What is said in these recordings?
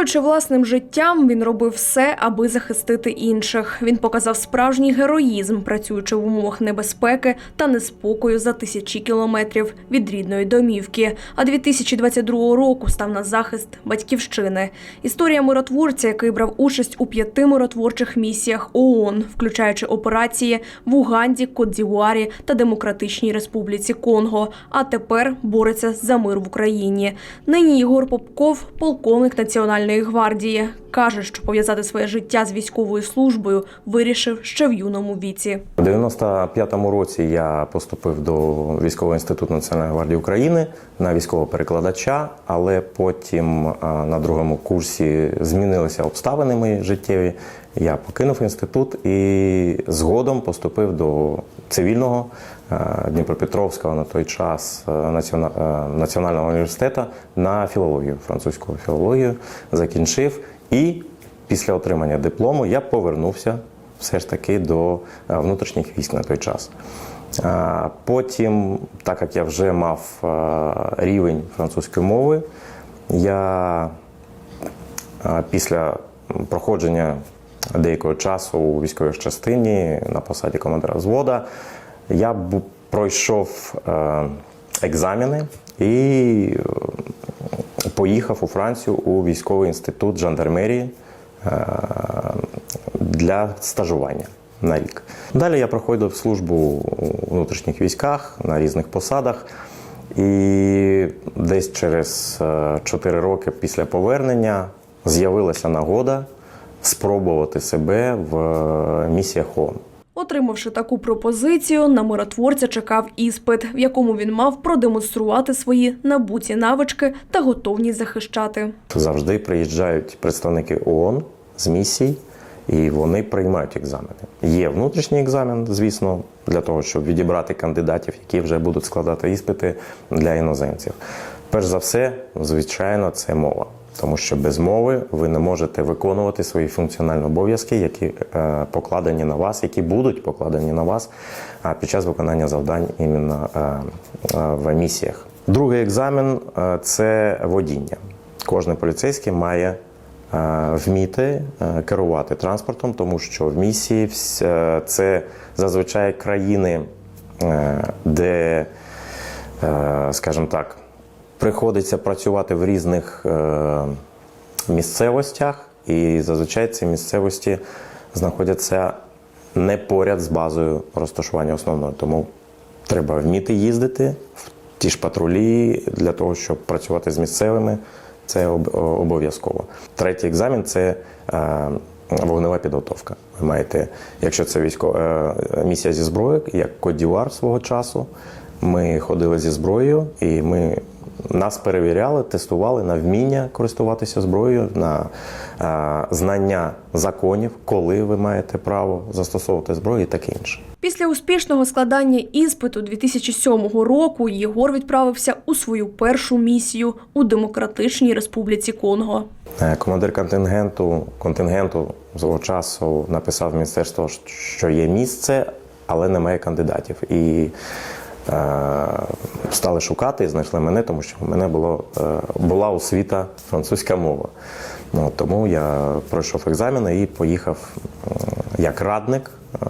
Ризикуючи власним життям, він робив все, аби захистити інших. Він показав справжній героїзм, працюючи в умовах небезпеки та неспокою за тисячі кілометрів від рідної домівки. А 2022 року став на захист батьківщини. Історія миротворця, який брав участь у п'яти миротворчих місіях ООН, включаючи операції в Уганді, Кот-Дівуарі та Демократичній Республіці Конго. А тепер бореться за мир в Україні. Нині Єгор Попков, полковник Національної гвардії, каже, що пов'язати своє життя з військовою службою вирішив ще в юному віці. У 95-му році я поступив до військового інституту Національної гвардії України на військового перекладача, але потім на другому курсі змінилися обставини мої життєві. Я покинув інститут і згодом поступив до цивільного Дніпропетровського на той час е, е, національного університету на філологію, французьку філологію, закінчив і після отримання диплому я повернувся все ж таки до е, внутрішніх військ на той час. Потім, так як я вже мав е, рівень французької мови, я е, після проходження деякого часу у військовій частині на посаді командира взвода, я бу- пройшов е, екзамени і е, поїхав у Францію у військовий інститут жандармерії е, для стажування на рік. Далі я проходив службу у внутрішніх військах на різних посадах. І десь через е, 4 роки після повернення з'явилася нагода спробувати себе в місіях ООН. Отримавши таку пропозицію, на миротворця чекав іспит, в якому він мав продемонструвати свої набуті навички та готовність захищати. Завжди приїжджають представники ООН з місій, і вони приймають екзамени. Є внутрішній екзамен, звісно, для того, щоб відібрати кандидатів, які вже будуть складати іспити для іноземців. Перш за все, звичайно, це мова. Тому що без мови ви не можете виконувати свої функціональні обов'язки, які е, покладені на вас, які будуть покладені на вас під час виконання завдань іменно е, е, в місіях. Другий екзамен це водіння. Кожен поліцейський має вміти керувати транспортом, тому що в місії це зазвичай країни, де, скажімо так, приходиться працювати в різних е, місцевостях, і зазвичай ці місцевості знаходяться не поряд з базою розташування основної. Тому треба вміти їздити в ті ж патрулі для того, щоб працювати з місцевими. Це обов'язково. Третій екзамен це е, вогнева підготовка. Ви маєте, якщо це військова е, місія зі зброєю, як Кодівар свого часу, ми ходили зі зброєю і ми нас перевіряли, тестували на вміння користуватися зброєю, на е, знання законів, коли ви маєте право застосовувати зброю і таке інше. Після успішного складання іспиту 2007 року Єгор відправився у свою першу місію у Демократичній Республіці Конго. Е, Командир контингенту контингенту свого часу написав в міністерство, що є місце, але немає кандидатів. І стали шукати і знайшли мене, тому що в мене було, е, була освіта французька мова. Ну, тому я пройшов екзамени і поїхав е, як радник е,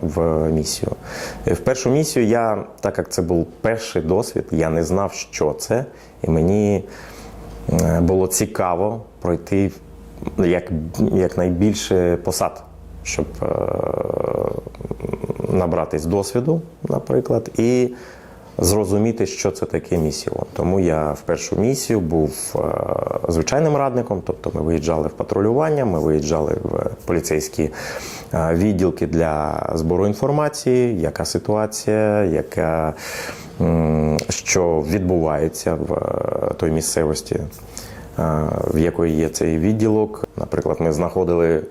в місію. В першу місію я, так як це був перший досвід, я не знав, що це, і мені Е, було цікаво пройти як, якнайбільше посад, щоб е, набратись досвіду, наприклад, і зрозуміти, що це таке місіо. Тому я в першу місію був е, звичайним радником, тобто ми виїжджали в патрулювання, ми виїжджали в поліцейські е, відділки для збору інформації, яка ситуація, яка що відбувається в е, той місцевості, в якої є цей відділок. Наприклад, ми знаходили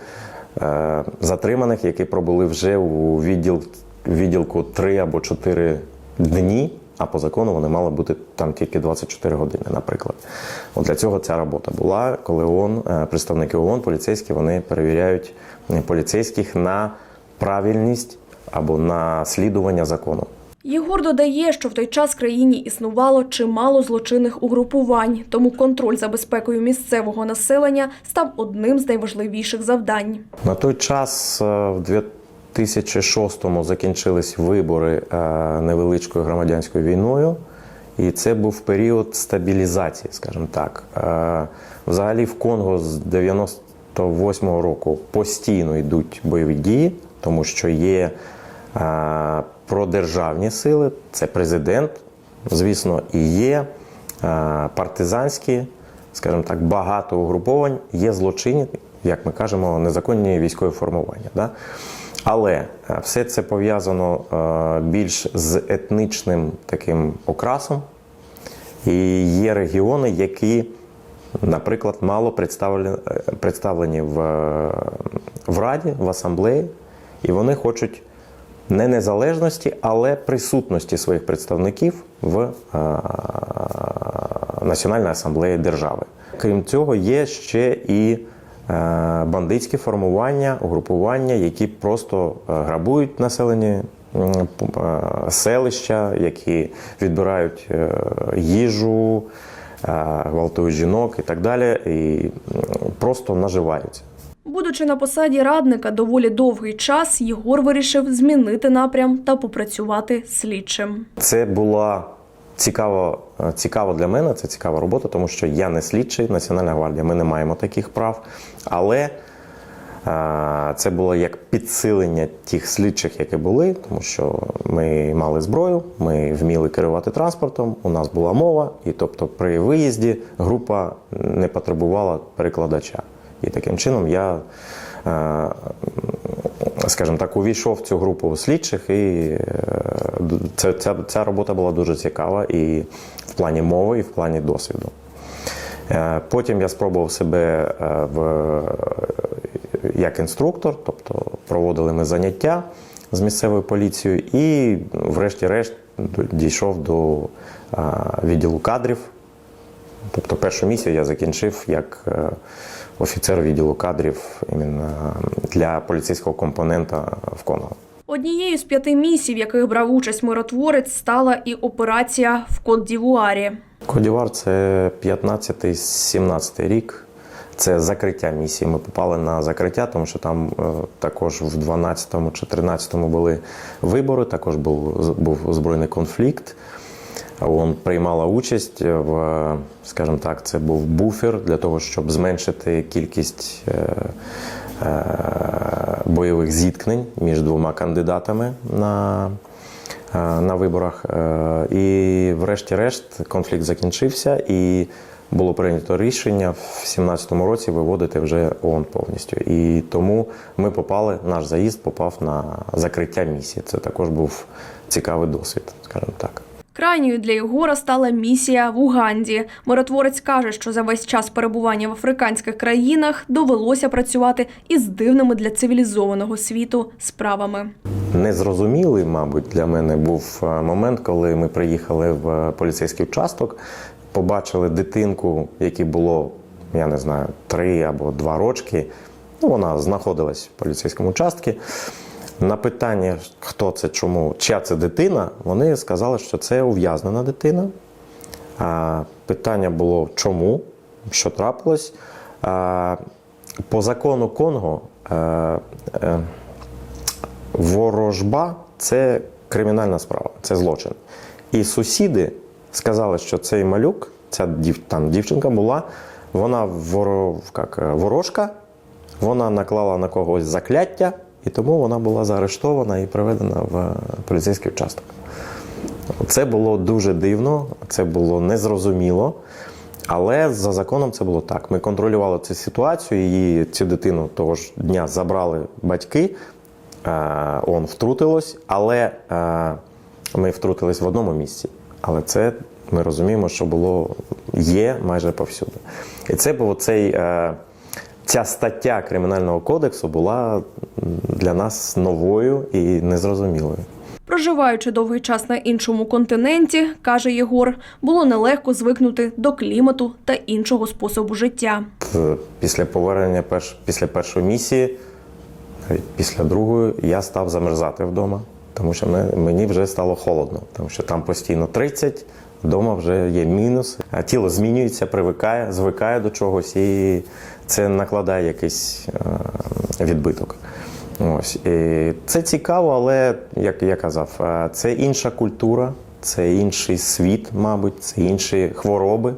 затриманих, які пробули вже у відділ, відділку 3 або 4 дні. А по закону вони мали бути там тільки 24 години, наприклад. От для цього ця робота була, коли ООН, е, представники ООН, поліцейські, вони перевіряють е, поліцейських на правильність або на слідування закону. Єгор додає, що в той час в країні існувало чимало злочинних угрупувань, тому контроль за безпекою місцевого населення став одним з найважливіших завдань. На той час, е, в 2006-му, закінчились вибори е, невеличкою громадянською війною, і це був період стабілізації, скажімо так. Е, Взагалі в Конго з 98-го року постійно йдуть бойові дії, тому що є е, продержавні сили, це президент, звісно, і є е, партизанські, скажімо так, багато угруповань, є злочинні, як ми кажемо, незаконні військові формування. Да? Але е, все це пов'язано е, більш з етнічним таким окрасом. І є регіони, які, наприклад, мало представлені, в, в Раді, в асамблеї, і вони хочуть не незалежності, але присутності своїх представників в е, Національній асамблеї держави. Крім цього, є ще і е, бандитські формування, угрупування, які просто е, грабують населені селища, які відбирають їжу, гвалтують жінок і так далі, і просто наживаються. Будучи на посаді радника доволі довгий час, Єгор вирішив змінити напрям та попрацювати слідчим. Це була цікаво, цікаво для мене, це цікава робота, тому що я не слідчий Національна гвардія, ми не маємо таких прав. Але е, це було як підсилення тих слідчих, які були, тому що ми мали зброю, ми вміли керувати транспортом, у нас була мова, і тобто при виїзді група не потребувала перекладача. І таким чином я, е, скажімо так, увійшов в цю групу слідчих, і е, це, ця, ця робота була дуже цікава і в плані мови, і в плані досвіду. Е, Потім я спробував себе в, як інструктор, тобто проводили ми заняття з місцевою поліцією, і, врешті-решт, дійшов до відділу кадрів. Тобто першу місію я закінчив як офіцер відділу кадрів іменно для поліцейського компонента в Конго. Однією з п'яти місій, в яких брав участь миротворець, стала і операція в Кот-Дівуарі. Кодівар це 15-17 рік. Це закриття місії. Ми попали на закриття, тому що там е, також в 12-му чи 13-му були вибори, також був, був збройний конфлікт. ООН приймала участь в, скажімо так, це був буфер для того, щоб зменшити кількість е, е, бойових зіткнень між двома кандидатами на, е, на виборах. І, врешті-решт, конфлікт закінчився, і було прийнято рішення в 17-му році виводити вже ООН повністю. І тому ми попали, наш заїзд попав на закриття місії. Це також був цікавий досвід, скажімо так. Крайньою для Єгора стала місія в Уганді. Миротворець каже, що за весь час перебування в африканських країнах довелося працювати із дивними для цивілізованого світу справами. Незрозумілий, мабуть, для мене був е, момент, коли ми приїхали в е, поліцейський участок, побачили дитинку, якій було, я не знаю, три або два рочки. Ну, вона знаходилась в поліцейському участку. На питання, хто це, чому, чия це дитина, вони сказали, що це ув'язнена дитина. А, питання було чому, що трапилось. А, по закону Конго е, е, ворожба це кримінальна справа, це злочин. І сусіди сказали, що цей малюк, ця дів, там дівчинка була, вона воро, як, ворожка, вона наклала на когось закляття, і тому вона була заарештована і приведена в е, поліцейський участок. Це було дуже дивно, це було незрозуміло. Але за законом це було так. Ми контролювали цю ситуацію, її цю дитину того ж дня забрали батьки, е, он втрутилось, але е, ми втрутились в одному місці. Але це ми розуміємо, що було є майже повсюди. І це був цей. Е, Ця стаття Кримінального кодексу була для нас новою і незрозумілою. Проживаючи довгий час на іншому континенті, каже Єгор, було нелегко звикнути до клімату та іншого способу життя. Е, Після повернення перш, після першої місії, після другої, я став замерзати вдома. тому що мені вже стало холодно, тому що там постійно 30, вдома вже є мінус. А тіло змінюється, привикає, звикає до чогось, і це накладає якийсь е, відбиток. Ось це цікаво, але як я казав, е, це інша культура, це інший світ, мабуть, це інші хвороби.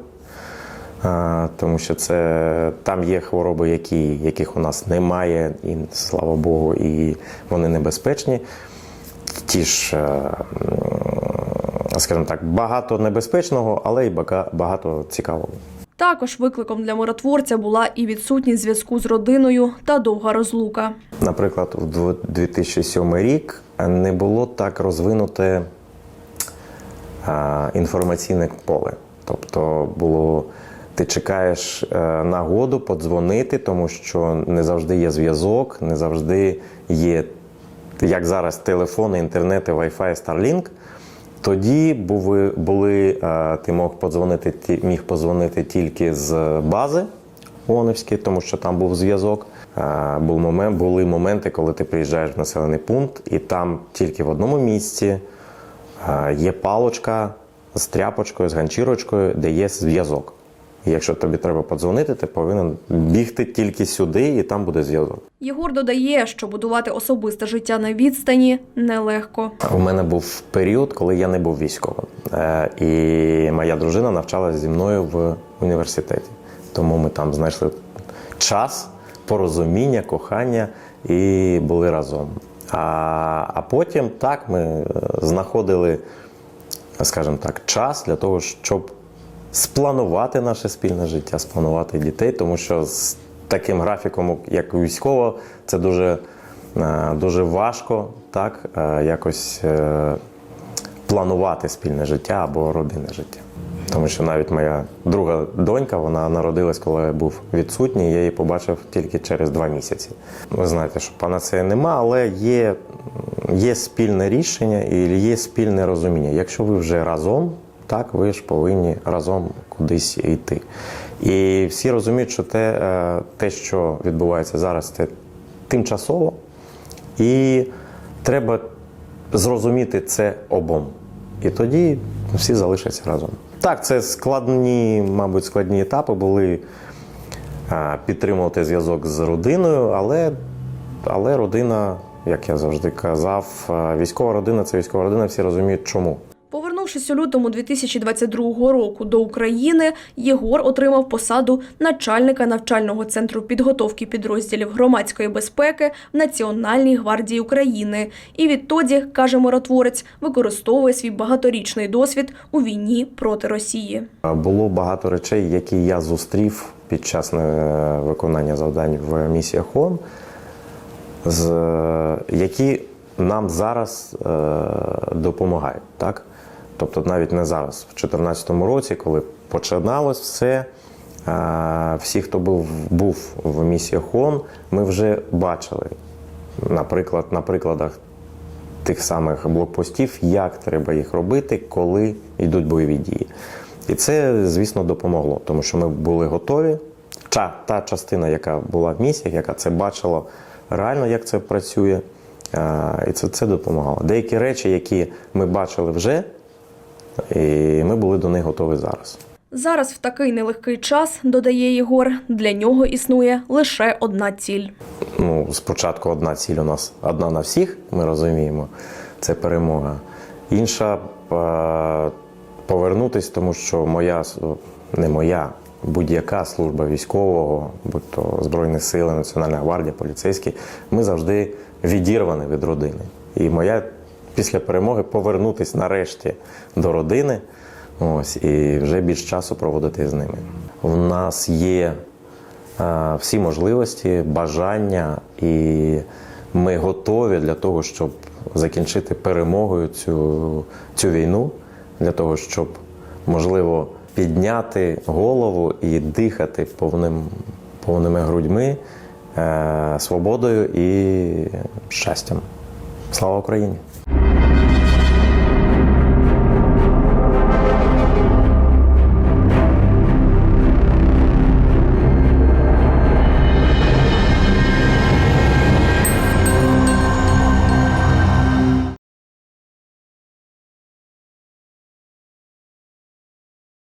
Тому що це там є хвороби, які, яких у нас немає, і слава Богу, і вони небезпечні. Ті ж, е, скажімо так, багато небезпечного, але й багато цікавого. Також викликом для миротворця була і відсутність зв'язку з родиною та довга розлука. Наприклад, у 2007 рік не було так розвинуте інформаційне поле. Тобто було. Ти чекаєш е, нагоду подзвонити, тому що не завжди є зв'язок, не завжди є, як зараз, телефони, інтернети, Wi-Fi, Starlink. Тоді були, були е, ти мог подзвонити, ті- міг подзвонити тільки з бази ООНівської, тому що там був зв'язок. Е, Був момент, були моменти, коли ти приїжджаєш в населений пункт, і там тільки в одному місці е, є палочка з тряпочкою, з ганчірочкою, де є зв'язок. І якщо тобі треба подзвонити, ти повинен бігти тільки сюди, і там буде зв'язок. Єгор додає, що будувати особисте життя на відстані нелегко. У мене був період, коли я не був військовим. Е, І моя дружина навчалася зі мною в університеті. Тому ми там знайшли час, порозуміння, кохання і були разом. А, а потім так ми е, знаходили, скажімо так, час для того, щоб спланувати наше спільне життя, спланувати дітей, тому що з таким графіком, як військово, це дуже, е, дуже важко так, е, якось е, планувати спільне життя або родинне життя. Тому що навіть моя друга донька, вона народилась, коли я був відсутній, я її побачив тільки через два місяці. Ви знаєте, що панацеї нема, але є, є спільне рішення і є спільне розуміння. Якщо ви вже разом, так ви ж повинні разом кудись йти. І всі розуміють, що те, е, те що відбувається зараз, це тимчасово, і треба зрозуміти це обом. І тоді всі залишаться разом. Так, це складні, мабуть, складні етапи були підтримувати зв'язок з родиною, але, але родина, як я завжди казав, військова родина це військова родина, всі розуміють, чому. Повернувшись у лютому 2022 року до України, Єгор отримав посаду начальника навчального центру підготовки підрозділів громадської безпеки в Національній гвардії України. І відтоді, каже миротворець, використовує свій багаторічний досвід у війні проти Росії. Було багато речей, які я зустрів під час е, виконання завдань в місіях ООН, е, які нам зараз е, допомагають. Так? Тобто навіть не зараз, в 2014 році, коли починалось все, всі, хто був, був в місіях ООН, ми вже бачили, наприклад, на прикладах тих самих блокпостів, як треба їх робити, коли йдуть бойові дії. І це, звісно, допомогло, тому що ми були готові. Та, та частина, яка була в місіях, яка це бачила реально, як це працює, і це, це допомагало. Деякі речі, які ми бачили вже, і ми були до них готові зараз. Зараз в такий нелегкий час, додає Єгор, для нього існує лише одна ціль. ну, спочатку одна ціль у нас одна на всіх, ми розуміємо, це перемога. Інша е, повернутись, тому що моя не моя, будь-яка служба військового, будь то Збройні Сили, Національна гвардія, поліцейські, ми завжди відірвані від родини. І моя після перемоги повернутись нарешті до родини. Ось, і вже більш часу проводити з ними. У нас є е, всі можливості, бажання, і ми готові для того, щоб закінчити перемогою цю, цю війну, для того, щоб можливо підняти голову і дихати повним, повними грудьми, е, свободою і щастям. Слава Україні!